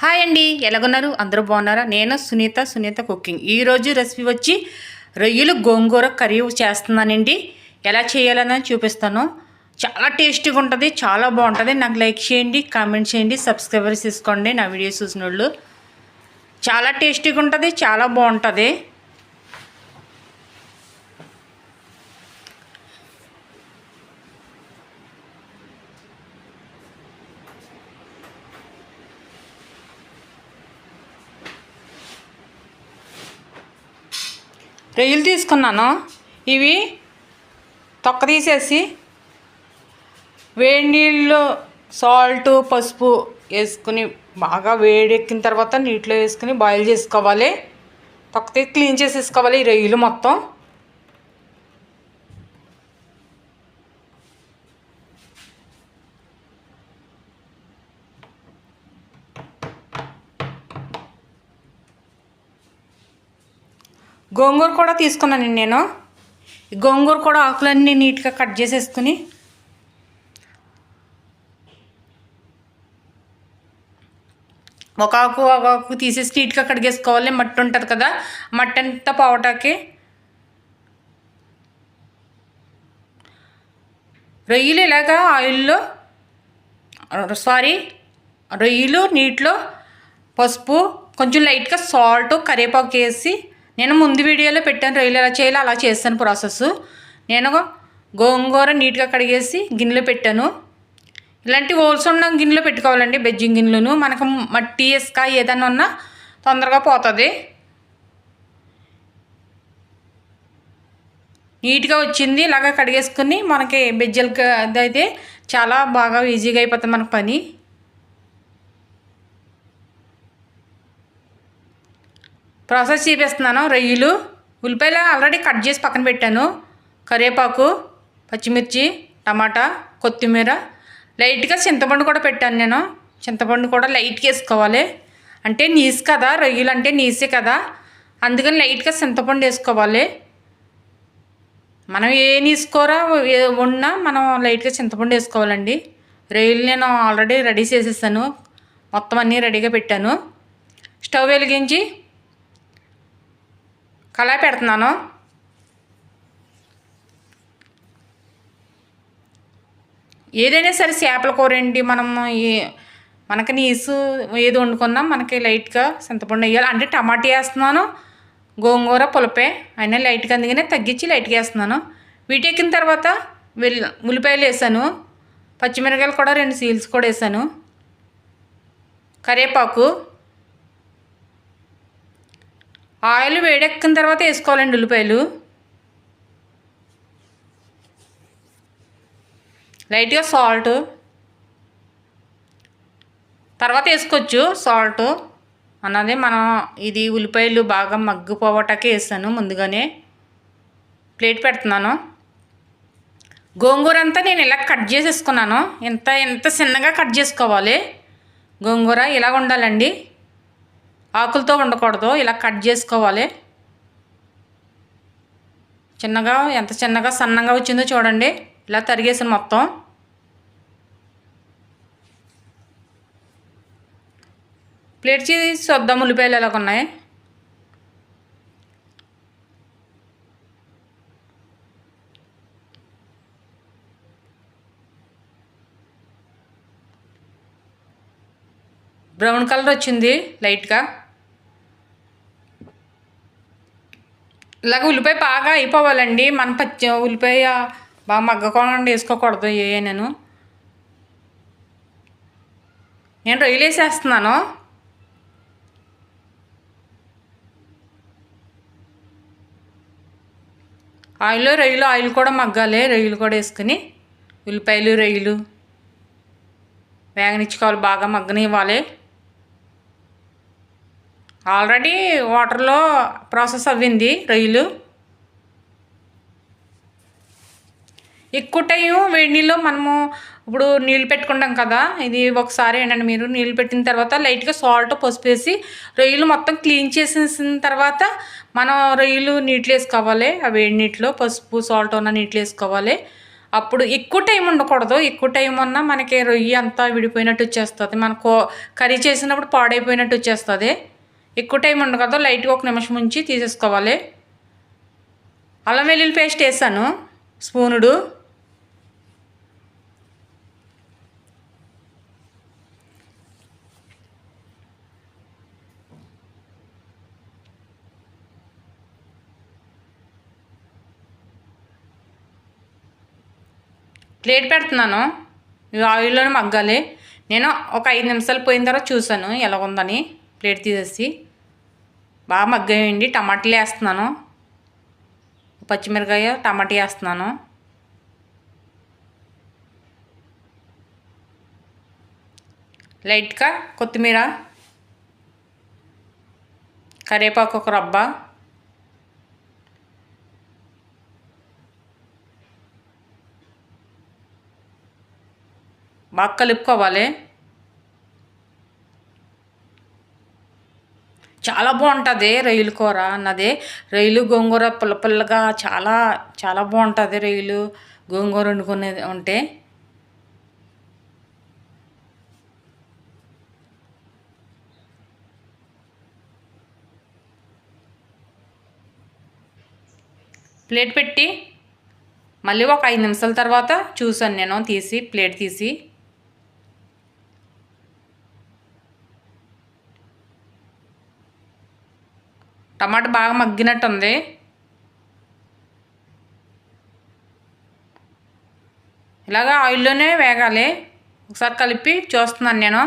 Hi అండి. ఎలాగున్నారు? అందరూ బాగున్నారా? నేను సునీత సునీత కుకింగ్. ఈరోజు రెసిపీ వచ్చి రొయ్యలు గోంగూర కర్రీ చేస్తున్నానండి. ఎలా చేయాలని చూపిస్తాను. చాలా టేస్టీగా ఉంటుంది చాలా బాగుంటుంది. నాకు లైక్ చేయండి కామెంట్ చేయండి సబ్స్క్రైబర్స్ తీసుకోండి నా వీడియోస్ చూసిన వాళ్ళు చాలా టేస్టీగా ఉంటుంది చాలా బాగుంటుంది. రొయ్యలు తీసుకున్నాను. ఇవి తొక్క తీసేసి వేడి నీళ్ళు సాల్ట్ పసుపు వేసుకుని బాగా వేడెక్కిన తర్వాత నీటిలో వేసుకుని బాయిల్ చేసుకోవాలి. తొక్క క్లీన్ చేసేసుకోవాలి ఈ రొయ్యలు మొత్తం. గోంగూర కూడా తీసుకున్నానండి నేను. ఈ గోంగూర కూడా ఆకులన్నీ నీట్గా కట్ చేసేసుకుని. ఒక ఆకు ఒక ఆకు తీసేసి నీట్గా కడిగేసుకోవాలి మట్టి ఉంటుంది కదా మట్టి అంతా పోవటానికి రొయ్యలు ఇలాగా ఆయిల్లో సారీ రొయ్యలు నీటిలో పసుపు కొంచెం లైట్గా సాల్ట్ కరివేపాకు వేసి నేను ముందు వీడియోలో పెట్టాను రొయ్యలు ఎలా చేయాలో అలా చేస్తాను ప్రాసెస్ నేను గోంగూర నీట్గా కడిగేసి గిన్నెలో పెట్టాను. ఇలాంటి హోల్స్ ఉన్న గిన్నెలో పెట్టుకోవాలండి బెజ్జింగ్ గిన్నెలను. మనకు మట్టి ఇసుక ఏదైనా ఉన్నా తొందరగా పోతుంది. నీట్గా వచ్చింది ఇలాగ కడిగేసుకుని మనకి బెజ్జలకి అయితే చాలా బాగా ఈజీగా అయిపోతుంది మనకు పని. ప్రాసెస్ చూపిస్తున్నాను. రొయ్యలు ఉల్లిపాయలు ఆల్రెడీ కట్ చేసి పక్కన పెట్టాను. కరివేపాకు పచ్చిమిర్చి టమాటా కొత్తిమీర లైట్గా చింతపండు కూడా పెట్టాను నేను. చింతపండు కూడా లైట్గా వేసుకోవాలి. అంటే నీసు కదా రొయ్యలు అంటే నీసే కదా. అందుకని లైట్గా చింతపండు వేసుకోవాలి. మనం ఏ నీసుకోరా ఉన్నా మనం లైట్గా చింతపండు వేసుకోవాలండి. రొయ్యలు నేను ఆల్రెడీ రెడీ చేసేసాను. మొత్తం అన్నీ రెడీగా పెట్టాను. స్టవ్ వెలిగించి కళాయి పెడుతున్నాను. ఏదైనా సరే చేపల కూర అండి మనం మనకి నీసు ఏది వండుకున్నాం మనకి లైట్గా చింతపండు వేయాలి. అంటే టమాటా వేస్తున్నాను గోంగూర పులపే అయినా లైట్గా అందుకనే తగ్గించి లైట్గా వేస్తున్నాను. వీటెక్కిన తర్వాత వెల్ ఉల్లిపాయలు వేసాను పచ్చిమిరకాయలు కూడా రెండు సీల్స్ కూడా వేసాను. కరివేపాకు ఆయిల్ వేడెక్కిన తర్వాత వేసుకోవాలండి ఉల్లిపాయలు. లైట్గా సాల్ట్. తర్వాత వేసుకోవచ్చు సాల్ట్. అన్నది మనం ఇది ఉల్లిపాయలు బాగా మగ్గిపోవటాకే వేస్తాను ముందుగానే. ప్లేట్ పెడుతున్నాను. గోంగూర అంతా నేను ఇలా కట్ చేసేసుకున్నాను. ఎంత ఎంత చిన్నగా కట్ చేసుకోవాలి. గోంగూర ఇలా ఉండాలండి. ఆకులతో ఉండకూడదు ఇలా కట్ చేసుకోవాలి. చిన్నగా ఎంత చిన్నగా సన్నగా వచ్చిందో చూడండి. ఇలా తరిగేసాను మొత్తం. ప్లేట్ చేసి చూద్దాం ఉల్లిపాయలు ఎలాగ ఉన్నాయి బ్రౌన్ కలర్ వచ్చింది లైట్గా. ఇలాగ ఉల్లిపాయ బాగా అయిపోవాలండి. మన పచ్చి ఉల్లిపాయ బాగా మగ్గకుండా వేసుకోకూడదు ఏ నేను. నేను రొయ్యలు వేసేస్తున్నాను. ఆయిల్లో రొయ్యలు ఆయిల్ కూడా మగ్గాలి. రొయ్యలు కూడా వేసుకుని ఉల్లిపాయలు రొయ్యలు వేగనిచ్చుకోవాలి బాగా మగ్గనివ్వాలి. ఆల్రెడీ వాటర్లో ప్రాసెస్ అవ్వింది రొయ్యలు. ఎక్కువ టైం వేడి నీళ్ళు మనము ఇప్పుడు నీళ్ళు పెట్టుకుంటాం కదా ఇది ఒకసారి ఏంటండి మీరు నీళ్ళు పెట్టిన తర్వాత లైట్గా సాల్ట్ పసుపు వేసి రొయ్యలు మొత్తం క్లీన్ చేసేసిన తర్వాత మనం రొయ్యలు నీటిలో వేసుకోవాలి ఆ వేడి నీటిలో పసుపు సాల్ట్ ఉన్న నీటిలో వేసుకోవాలి. అప్పుడు ఎక్కువ టైం ఉండకూడదు ఎక్కువ టైం ఉన్నా మనకి రొయ్యి అంతా విడిపోయినట్టు వచ్చేస్తుంది. మనకు కర్రీ చేసినప్పుడు పాడైపోయినట్టు వచ్చేస్తుంది. ఎక్కువ టైం ఉండదు కదా లైట్గా ఒక నిమిషం ఉంచి తీసేసుకోవాలి. అల్లం వెల్లుల్లి పేస్ట్ వేసాను స్పూనుడు. ప్లేట్ పెడుతున్నాను ఇవి ఆయిల్లోనే మగ్గాలి. నేను ఒక ఐదు నిమిషాలు పోయిన తర్వాత చూశాను ఎలా ఉందని ప్లేట్ తీసేసి. బాగా మగ్గాయండి. టమాటాలు వేస్తున్నాను. పచ్చిమిరకాయ టమాటా వేస్తున్నాను. లైట్గా కొత్తిమీర కరివేపాకు ఒక రబ్బ బాగా కలుపుకోవాలి. చాలా బాగుంటుంది రొయ్యల కూర అన్నది. రొయ్యలు గోంగూర పుల్ల పుల్లగా చాలా చాలా బాగుంటుంది రొయ్యలు. గోంగూర వండుకునేది ఉంటే ప్లేట్ పెట్టి మళ్ళీ ఒక ఐదు నిమిషాల తర్వాత చూసాను నేను తీసి ప్లేట్ తీసి. టమాటా బాగా మగ్గినట్టు ఉంది ఇలాగ ఆయిల్లోనే వేగాలి. ఒకసారి కలిపి చూస్తున్నాను నేను.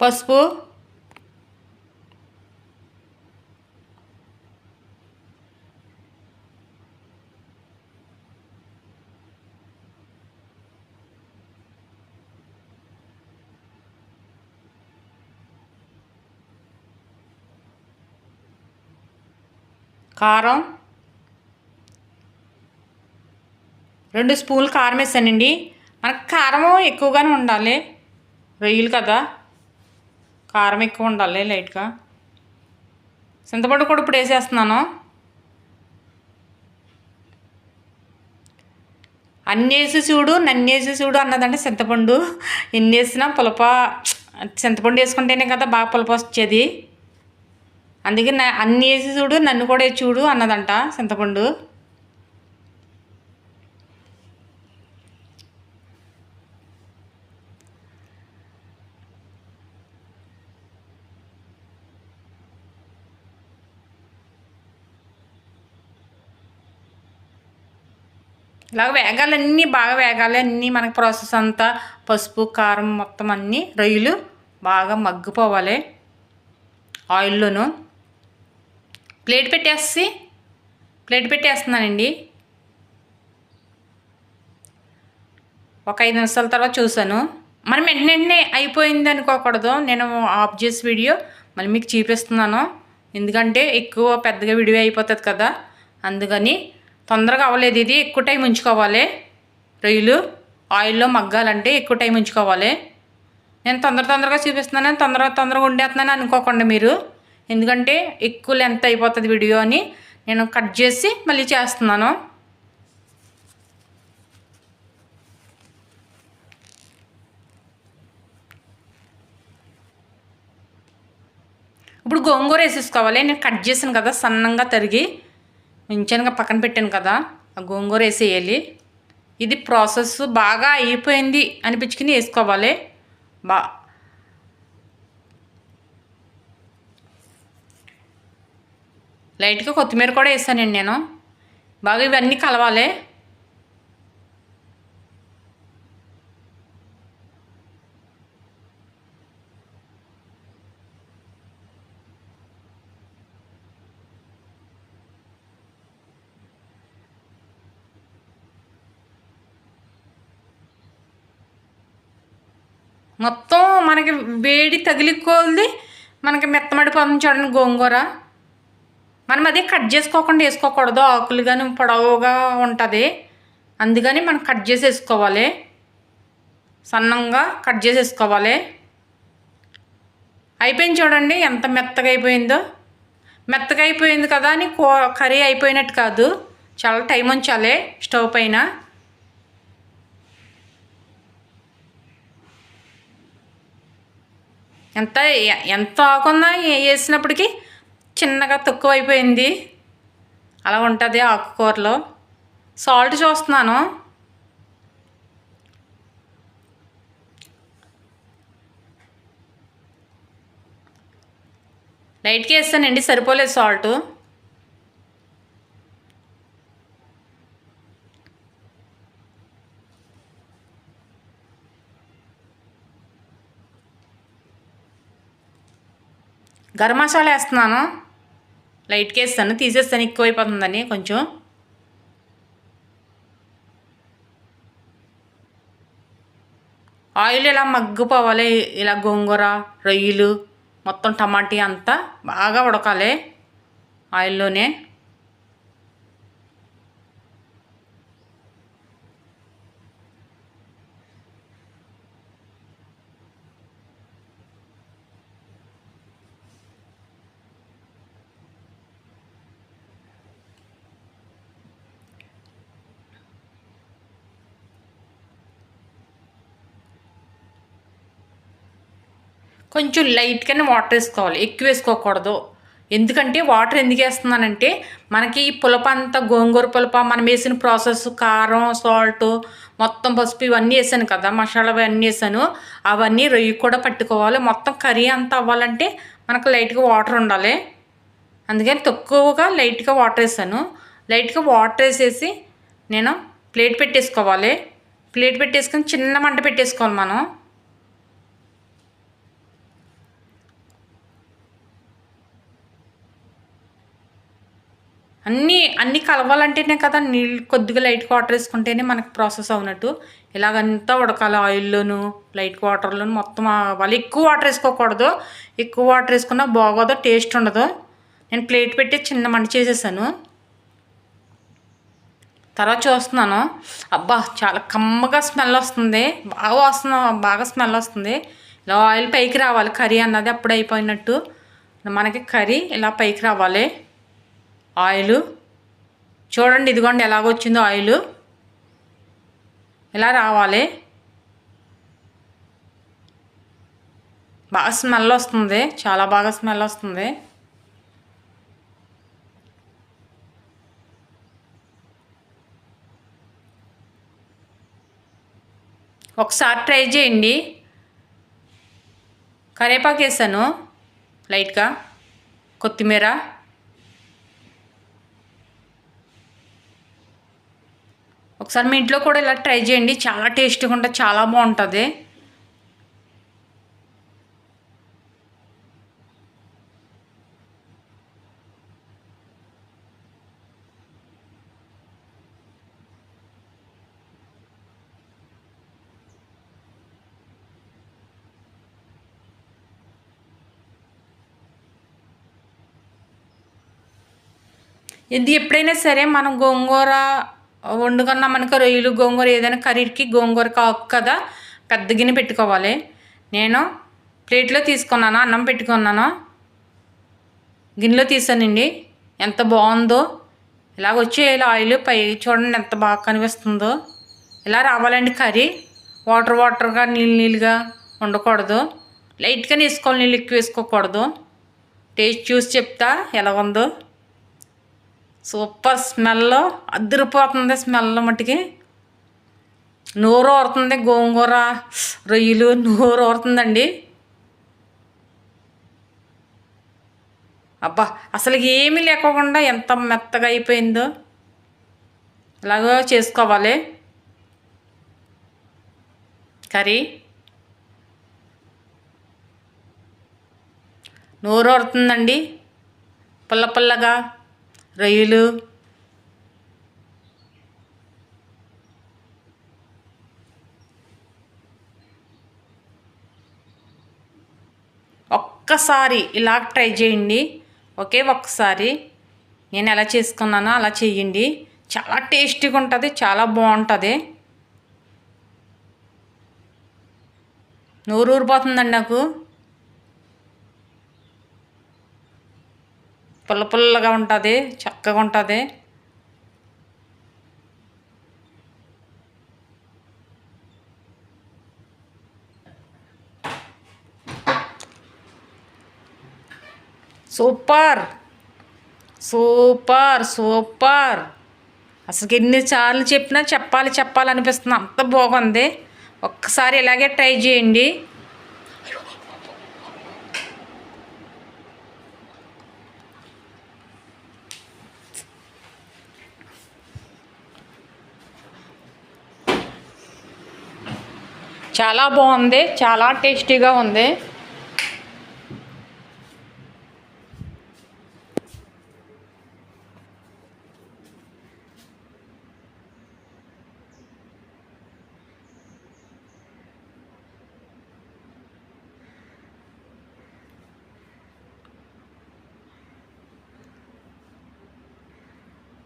పసుపు కారం. రెండు స్పూన్లు కారం వేసానండి. మనకు కారం ఎక్కువగానే ఉండాలి. రొయ్యలు కదా. కారం ఎక్కువ ఉండాలి లైట్గా. చింతపండు కూడా ఇప్పుడు వేసేస్తున్నాను. అన్ని వేసి చూడు నన్నేసి వేసి చూడు అన్నదంటే చింతపండు. ఎన్ని వేసినా పులప చింతపండు వేసుకుంటేనే కదా బాగా పులప వచ్చేది. అందుకే నా అన్ని వేసి చూడు నన్ను కూడా చూడు అన్నదంట చింతపండు. ఇలాగ వేగాలి అన్నీ బాగా వేగాలి అన్నీ మనకి ప్రాసెస్ అంతా పసుపు కారం మొత్తం అన్నీ రొయ్యలు బాగా మగ్గిపోవాలి. ఆయిల్లోనూ. ప్లేట్ పెట్టేసి ప్లేట్ పెట్టేస్తున్నానండి. ఒక ఐదు నిమిషాల తర్వాత చూశాను. మనం వెంటనే వెంటనే అయిపోయింది అనుకోకూడదు. నేను ఆఫ్ చేసి వీడియో మళ్ళీ మీకు చూపిస్తున్నాను. ఎందుకంటే ఎక్కువ పెద్దగా విడివి అయిపోతుంది కదా. అందుకని తొందరగా అవ్వలేదు ఇది. ఎక్కువ టైం ఉంచుకోవాలి. రొయ్యలు ఆయిల్లో మగ్గాలంటే ఎక్కువ టైం ఉంచుకోవాలి. నేను తొందర తొందరగా చూపిస్తున్నాను. తొందరగా తొందరగా ఉండేస్తున్నాను అనుకోకుండా మీరు. ఎందుకంటే ఎక్కువ లెంత్ అయిపోతుంది వీడియో అని నేను కట్ చేసి మళ్ళీ చేస్తున్నాను. ఇప్పుడు గోంగూర వేసేసుకోవాలి. నేను కట్ చేసాను కదా సన్నంగా తరిగి ఉంచానుగా పక్కన పెట్టాను కదా ఆ గోంగూర వేసేయాలి. ఇది ప్రాసెస్ బాగా అయిపోయింది అనిపించుకుని వేసుకోవాలి. బా లైట్గా కొత్తిమీర కూడా వేసానండి నేను. బాగా ఇవన్నీ కలవాలి. మొత్తం మనకి వేడి తగిలికోల్ది మనకి మెత్తమడిపోతుంది చూడండి గోంగూర. మనం అదే కట్ చేసుకోకుండా వేసుకోకూడదు. ఆకులు కానీ పొడవుగా ఉంటుంది. అందుకని మనం కట్ చేసి వేసుకోవాలి సన్నంగా కట్ చేసేసుకోవాలి. అయిపోయింది చూడండి ఎంత మెత్తగా అయిపోయిందో. మెత్తగా అయిపోయింది కదా అని కూ కర్రీ అయిపోయినట్టు కాదు. చాలా టైం ఉంచాలి స్టవ్ పైన. ఎంత ఎంత ఆకున్నా వేసినప్పటికీ చిన్నగా తక్కువ అయిపోయింది అలా ఉంటుంది ఆకుకూరలో. సాల్ట్ చూస్తున్నాను. లైట్కి వేస్తానండి సరిపోలేదు సాల్ట్. గరం మసాలా వేస్తున్నాను. లైట్గా వేస్తాను తీసేస్తాను ఎక్కువైపోతుందని కొంచెం. ఆయిల్ ఇలా మగ్గిపోవాలి ఇలా గోంగూర రొయ్యలు మొత్తం టమాటీ అంతా బాగా ఉడకాలి ఆయిల్లోనే. కొంచెం లైట్గానే వాటర్ వేసుకోవాలి. ఎక్కువ వేసుకోకూడదు. ఎందుకంటే వాటర్ ఎందుకు వేస్తున్నానంటే మనకి ఈ పులప అంతా గోంగూర పులప మనం వేసిన ప్రాసెస్ కారం సాల్ట్ మొత్తం పసుపు ఇవన్నీ వేసాను కదా మసాలా అవన్నీ వేసాను. అవన్నీ రొయ్యి కూడా పట్టుకోవాలి. మొత్తం కర్రీ అంతా అవ్వాలంటే మనకు లైట్గా వాటర్ ఉండాలి. అందుకని తక్కువగా లైట్గా వాటర్ వేసాను. లైట్గా వాటర్ వేసేసి నేను ప్లేట్ పెట్టేసుకోవాలి. ప్లేట్ పెట్టేసుకొని చిన్న మంట పెట్టేసుకోవాలి మనం. అన్నీ అన్నీ కలవాలంటేనే కదా నీళ్ళు కొద్దిగా లైట్ వాటర్ వేసుకుంటేనే మనకు ప్రాసెస్ అవునట్టు. ఇలాగంతా ఉడకాలి ఆయిల్లోను లైట్ వాటర్లోను మొత్తం వాళ్ళు ఎక్కువ వాటర్ వేసుకోకూడదు. ఎక్కువ వాటర్ వేసుకున్నా బాగోదు టేస్ట్ ఉండదు. నేను ప్లేట్ పెట్టి చిన్న మంట చేసేసాను. తర్వాత చూస్తున్నాను. అబ్బా చాలా కమ్మగా స్మెల్ వస్తుంది. బాగా వస్తుంది బాగా స్మెల్ వస్తుంది. ఇలా ఆయిల్ పైకి రావాలి కర్రీ అన్నది అప్పుడు అయిపోయినట్టు. మనకి కర్రీ ఇలా పైకి రావాలి. ఆయిల్. చూడండి ఇదిగోండి ఎలాగొచ్చిందో ఆయిల్. ఇలా రావాలి? బాగా స్మెల్ వస్తుంది. చాలా బాగా స్మెల్ వస్తుంది. ఒకసారి ట్రై చేయండి. కరేపాకు వేసాను. లైట్గా. కొత్తిమీర. ఒకసారి మీ ఇంట్లో కూడా ఇలా ట్రై చేయండి. చాలా టేస్టీగా ఉంటుంది చాలా బాగుంటుంది. ఇది ఎప్పుడైనా సరే మనం గోంగూర వండుకున్నాం మనకు రొయ్యలు గోంగూర ఏదైనా కర్రీకి గోంగూర కాకు కదా పెద్ద గిన్నె పెట్టుకోవాలి. నేను ప్లేట్లో తీసుకున్నాను అన్నం పెట్టుకున్నాను? గిన్నెలో తీసానండి. ఎంత బాగుందో. ఇలాగ వచ్చే ఆయిల్ పై చూడండి ఎంత బాగా కనిపిస్తుందో. ఇలా రావాలండి కర్రీ. వాటర్ వాటర్గా నీళ్ళు నీళ్ళుగా ఉండకూడదు. లైట్గా వేసుకోవాలి నీళ్ళు ఎక్కువ వేసుకోకూడదు. టేస్ట్ చూసి చెప్తా ఎలా ఉందో. Super smell. అద్దరిపోతుంది స్మెల్ మట్టికి నోరు ఊరుతుంది గోంగూర రొయ్యలు నోరు ఊరుతుందండి అబ్బా అసలు ఏమీ లేకోకుండా ఎంత మెత్తగా అయిపోయిందో. ఇలాగో చేసుకోవాలి. కర్రీ. నోరు ఊరుతుందండి పుల్ల పుల్లగా. రొయ్యలు ఒక్కసారి ఇలా ట్రై చేయండి. ఒకే ఒక్కసారి. నేను ఎలా చేసుకున్నానో అలా చేయండి. చాలా టేస్టీగా ఉంటుంది చాలా బాగుంటుంది. నోరూరిపోతుందండి నాకు. పుల్ల పుల్లగా ఉంటుంది చక్కగా ఉంటుంది. సూపర్. Super super. అసలు ఎన్నిసార్లు చెప్పినా చెప్పాలి చెప్పాలనిపిస్తుంది అంత బాగుంది. ఒక్కసారి ఇలాగే ట్రై చేయండి. చాలా బాగుంది చాలా టేస్టీగా ఉంది.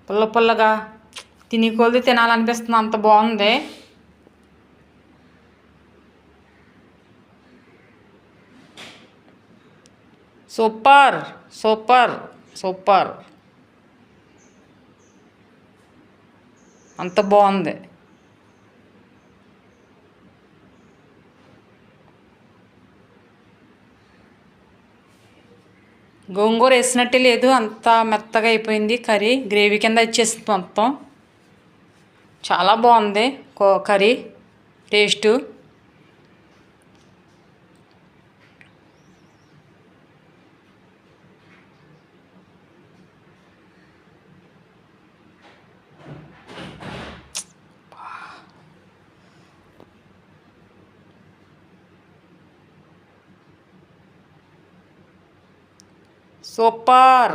పుల్ల పుల్లగా తిని కొలిది తినాలనిపిస్తుంది అంత బాగుంది. Super super super. అంత బాగుంది. గోంగూర వేసినట్టే లేదు అంత మెత్తగా అయిపోయింది కర్రీ. గ్రేవీ కింద ఇచ్చేసింది మొత్తం. చాలా బాగుంది కర్రీ. టేస్టు. సూపర్